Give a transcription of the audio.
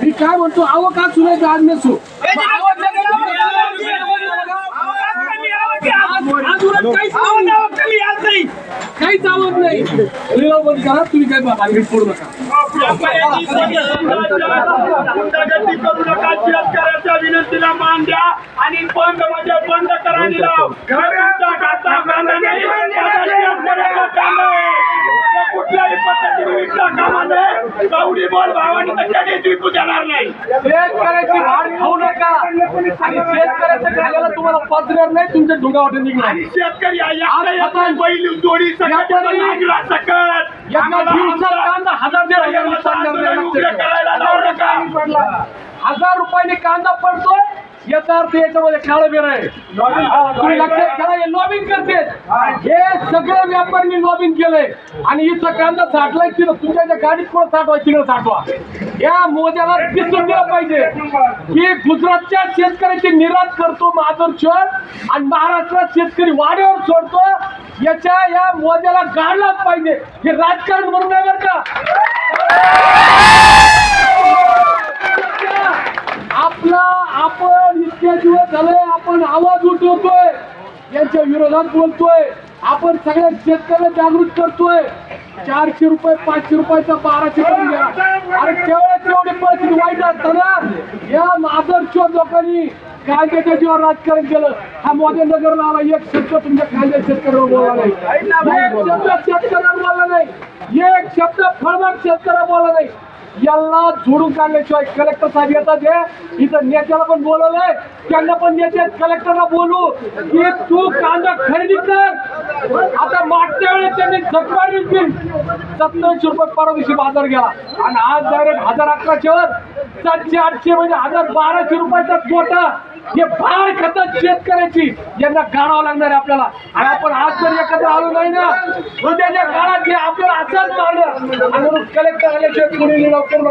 मी काय म्हणतो आव का तुला आज नसो काहीच आवड नाही लिलाव बंद करा तुम्ही काय मार्केट फोडू नका विनंतीला मान द्या आणि बंद म्हणजे बंद करा लिलाव. तुमचा काचा कांदा नाही माझा शेतकऱ्याचा कांदा? आहे. तो कुठल्याही पद्धतीने विकला कामा नये कवडी बोल भावाने तर कधीच विकू देणार नाही. शेतकऱ्याची भाड खाऊ नका. आणि शेतकऱ्याचं खाल्याला तुम्हाला पचणार नाही तुमच्या निघणार. आणि शेतकरी बैल जोडी सकट येतो नांगरा सकट. हजार रुपयाने कांदा पडतोय याचा अर्थ याच्यामध्ये काळं बिर आहे तुम्ही लक्षात घ्या हे लॉबिंग करते हे सगळे व्यापारी लॉबिंग केलंय आणि इथं कांदा साठलाय तिथं तुमच्या ज्या गाडीत कोण साठवा तिकडे साठवा. या मोद्याला दिसून दिलं पाहिजे की गुजरातच्या शेतकऱ्याची निराश करतो आदर्श शहर आणि महाराष्ट्रात शेतकरी वाड्यावर सोडतो याच्या या मोद्याला गाडलाच पाहिजे. हे राजकारण म्हणून नाही बरं का? आवाज उठवतोय. यांच्या विरोधात बोलतोय. आपण सगळ्या शेतकऱ्याला जागृत करतोय. चारशे रुपये पाचशे रुपयाचा बाराशे करून घ्या. अरे केवळ तेवढी परिस्थिती वाईट असताना या आदर्श लोकांनी कायद्याच्या जीवन राजकारण केलं. हा मोदी नगरला आला. एक शब्द तुमच्या कायद्या शेतकऱ्यावर बोलला नाही. एक शब्द शेतकऱ्यावर बोलला नाही. एक शब्द फळबाग शेतकऱ्यावर बोलला नाही. यांना जोडून काढल्याशिवाय कलेक्टर साहेब येतात हे. इथं नेत्याला पण बोलवलंय. त्यांना पण नेते कलेक्टरला बोलू की तू कांदा खरेदी कर. आता मागच्या वेळेस त्यांनी जगवाड सत्तरशे रुपये परवा दिवशी बाजार गेला. आणि आज डायरेक्ट हजार अकराशेवर सातशे आठशे म्हणजे हजार बाराशे रुपयाचा मोठा हे फार खतात शेतकऱ्याची. यांना काढावं लागणार आहे आपल्याला. आणि आपण आज जर एकत्र आलो नाही ना उद्याच्या काळात हे आपल्याला असंच मारलं आणि कलेक्टर आल्याशिवाय पुढे लिलाव करू